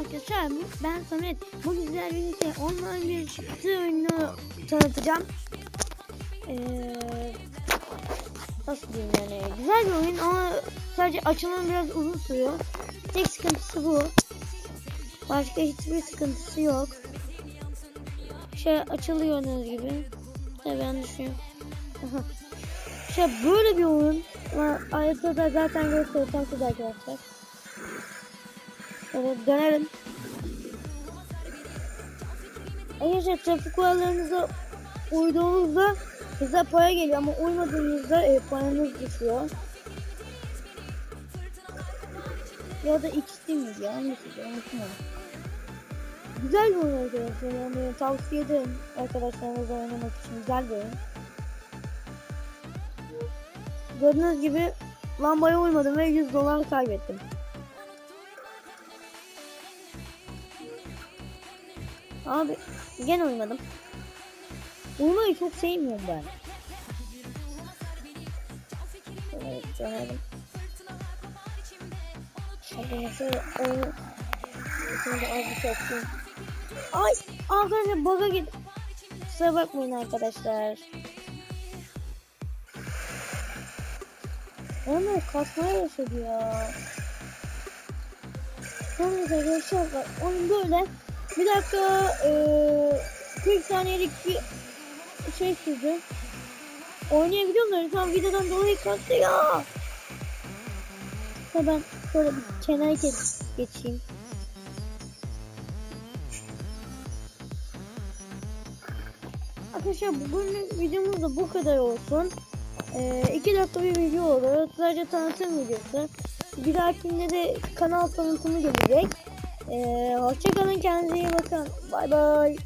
arkadaşlar ben Samet. Bu güzel birlikte online bir çıktı oyunu tanıtacağım. Ee, nasıl diyeyim yani güzel bir oyun ama sadece açılımı biraz uzun sürüyor. Tek sıkıntısı bu. Başka hiçbir sıkıntısı yok. Şey açılıyor gördüğünüz gibi. Tabii ben düşünüyorum. İşte böyle bir oyun. Ayrıca da zaten göstereceğim size arkadaşlar. Evet dönelim. Arkadaşlar trafik kurallarınıza uyduğunuzda size para geliyor ama uymadığınızda e, paranız düşüyor. Ya da ikisi mi ya? Hangisi de unutmuyorum. Güzel bir oyun arkadaşlar. Yani tavsiye ederim arkadaşlarınızla oynamak için. Güzel bir oyun. Gördüğünüz gibi lambaya uymadım ve 100 dolar kaybettim. Abi gene uymadım. Uyumayı çok sevmiyorum ben. Evet dönelim. Hadi nasıl oyunu Şimdi az bir şey. Ay arkadaşlar baga git. Kusura bakmayın arkadaşlar. Ama kasmaya başladı ya. Sonra arkadaşlar bak onun böyle bir dakika eee 40 saniyelik bir şey sürdü. Oynayabiliyorum da tam videodan dolayı kastı ya. İşte ben şöyle bir kenara geç, geçeyim. Arkadaşlar bugün videomuz da bu kadar olsun. 2 dakika bir video olur. Sadece tanıtım videosu. Bir dahakinde de kanal tanıtımı gelecek. Ee, hoşçakalın kendinize iyi bakın. Bay bay.